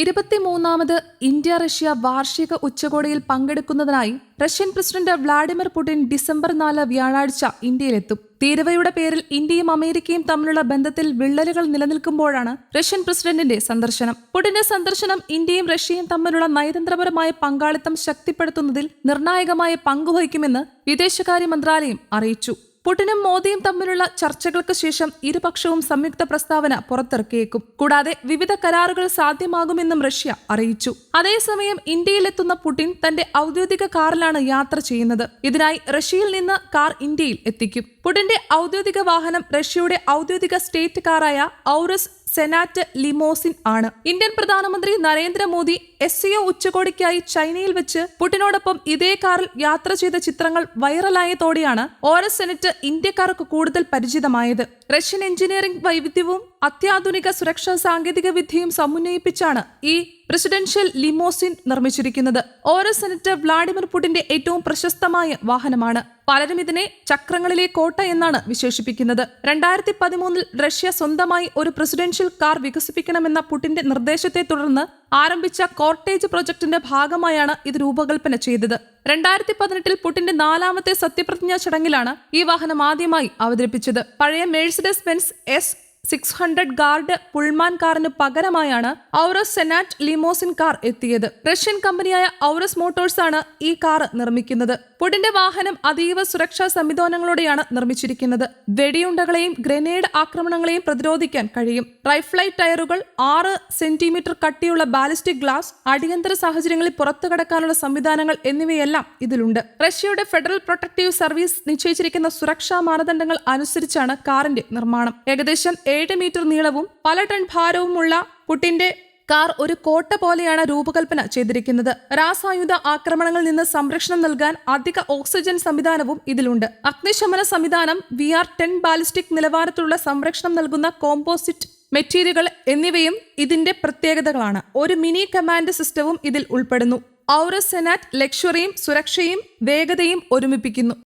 ഇരുപത്തിമൂന്നാമത് India Russia വാർഷിക ഉച്ചകോടിയിൽ പങ്കെടുക്കുന്നതിനായി Russian president Vladimir Putin December നാല് വ്യാഴാഴ്ച ഇന്ത്യയിലെത്തും. തീരവയുടെ പേരിൽ ഇന്ത്യയും അമേരിക്കയും തമ്മിലുള്ള ബന്ധത്തിൽ വിള്ളലുകൾ നിലനിൽക്കുമ്പോഴാണ് റഷ്യൻ പ്രസിഡന്റിന്റെ സന്ദർശനം. പുടിന്റെ സന്ദർശനം ഇന്ത്യയും റഷ്യയും തമ്മിലുള്ള നയതന്ത്രപരമായ പങ്കാളിത്തം ശക്തിപ്പെടുത്തുന്നതിൽ നിർണായകമായ പങ്കുവഹിക്കുമെന്ന് വിദേശകാര്യ മന്ത്രാലയം അറിയിച്ചു. പുടിനും മോദിയും തമ്മിലുള്ള ചർച്ചകൾക്ക് ശേഷം ഇരുപക്ഷവും സംയുക്ത പ്രസ്താവന പുറത്തിറക്കിയേക്കും. കൂടാതെ വിവിധ കരാറുകൾ സാധ്യമാകുമെന്നും റഷ്യ അറിയിച്ചു. അതേസമയം ഇന്ത്യയിലെത്തുന്ന പുടിൻ തന്റെ ഔദ്യോഗിക കാറിലാണ് യാത്ര ചെയ്യുന്നത്. ഇതിനായി റഷ്യയിൽ നിന്ന് കാർ ഇന്ത്യയിൽ എത്തിക്കും. പുടിന്റെ ഔദ്യോഗിക വാഹനം റഷ്യയുടെ ഔദ്യോഗിക സ്റ്റേറ്റ് കാറായ ഔറസ് സെനാറ്റ് ലിമോസിൻ ആണ്. ഇന്ത്യൻ പ്രധാനമന്ത്രി നരേന്ദ്രമോദി എസ് സിഒ ഉച്ചകോടിക്കായി ചൈനയിൽ വെച്ച് പുടിനോടൊപ്പം ഇതേ കാറിൽ യാത്ര ചെയ്ത ചിത്രങ്ങൾ വൈറലായതോടെയാണ് ഓരോ സെനറ്റ് ഇന്ത്യക്കാർക്ക് കൂടുതൽ പരിചിതമായത്. റഷ്യൻ എഞ്ചിനീയറിംഗ് വൈവിധ്യവും അത്യാധുനിക സുരക്ഷാ സാങ്കേതിക വിദ്യയും സമന്വയിപ്പിച്ചാണ് ഈ പ്രസിഡൻഷ്യൽ ലിമോസിൻ നിർമ്മിച്ചിരിക്കുന്നത്. ഓരോ സെനറ്റർ വ്ളാഡിമിർ പുടിന്റെ ഏറ്റവും പ്രശസ്തമായ വാഹനമാണ്. പലരും ഇതിനെ ചക്രങ്ങളിലെ കോട്ട എന്നാണ് വിശേഷിപ്പിക്കുന്നത്. രണ്ടായിരത്തി പതിമൂന്നിൽ റഷ്യ സ്വന്തമായി ഒരു പ്രസിഡൻഷ്യൽ കാർ വികസിപ്പിക്കണമെന്ന പുടിന്റെ നിർദ്ദേശത്തെ തുടർന്ന് ആരംഭിച്ച കോർട്ടേജ് പ്രൊജക്ടിന്റെ ഭാഗമായാണ് ഇത് രൂപകൽപ്പന ചെയ്തത്. രണ്ടായിരത്തി പതിനെട്ടിൽ പുടിന്റെ നാലാമത്തെ സത്യപ്രതിജ്ഞാ ചടങ്ങിലാണ് ഈ വാഹനം ആദ്യമായി അവതരിപ്പിച്ചത്. പഴയ Mercedes Benz S six hundred guard Pullman കാറിന് പകരമായാണ് ഔറസ് സെനാറ്റ് ലിമോസിൻ കാർ എത്തിയത്. റഷ്യൻ കമ്പനിയായ ഔറസ് മോട്ടോഴ്സ് ആണ് ഈ കാർ നിർമ്മിക്കുന്നത്. പുടിന്റെ വാഹനം അതീവ സുരക്ഷാ സംവിധാനങ്ങളോടെയാണ് നിർമ്മിച്ചിരിക്കുന്നത്. വെടിയുണ്ടകളെയും ഗ്രനേഡ് ആക്രമണങ്ങളെയും പ്രതിരോധിക്കാൻ കഴിയും. റൈഫ്ലൈ ടയറുകൾ ആറ് സെന്റിമീറ്റർ കട്ടിയുള്ള ബാലിസ്റ്റിക് ഗ്ലാസ് അടിയന്തര സാഹചര്യങ്ങളിൽ പുറത്തു കടക്കാനുള്ള സംവിധാനങ്ങൾ എന്നിവയെല്ലാം ഇതിലുണ്ട്. റഷ്യയുടെ ഫെഡറൽ പ്രൊട്ടക്റ്റീവ് സർവീസ് നിശ്ചയിച്ചിരിക്കുന്ന സുരക്ഷാ മാനദണ്ഡങ്ങൾ അനുസരിച്ചാണ് കാറിന്റെ നിർമ്മാണം. ഏകദേശം ഏഴ് മീറ്റർ നീളവും പല ടൺ ഭാരവുമുള്ള പുട്ടിന്റെ കാർ ഒരു കോട്ട പോലെയാണ് രൂപകൽപ്പന ചെയ്തിരിക്കുന്നത്. രാസായുധ ആക്രമണങ്ങളിൽ നിന്ന് സംരക്ഷണം നൽകാൻ അധിക ഓക്സിജൻ സംവിധാനവും ഇതിലുണ്ട്. അഗ്നിശമന സംവിധാനം വി ആർ ടെൻ ബാലിസ്റ്റിക് നിലവാരത്തിലുള്ള സംരക്ഷണം നൽകുന്ന കോമ്പോസിറ്റ് മെറ്റീരിയലുകൾ എന്നിവയും ഇതിന്റെ പ്രത്യേകതകളാണ്. ഒരു മിനി കമാൻഡ് സിസ്റ്റവും ഇതിൽ ഉൾപ്പെടുന്നു. ഔറസ് സെനാറ്റ് ലക്ഷറിയും സുരക്ഷയും വേഗതയും ഒരുമിപ്പിക്കുന്നു.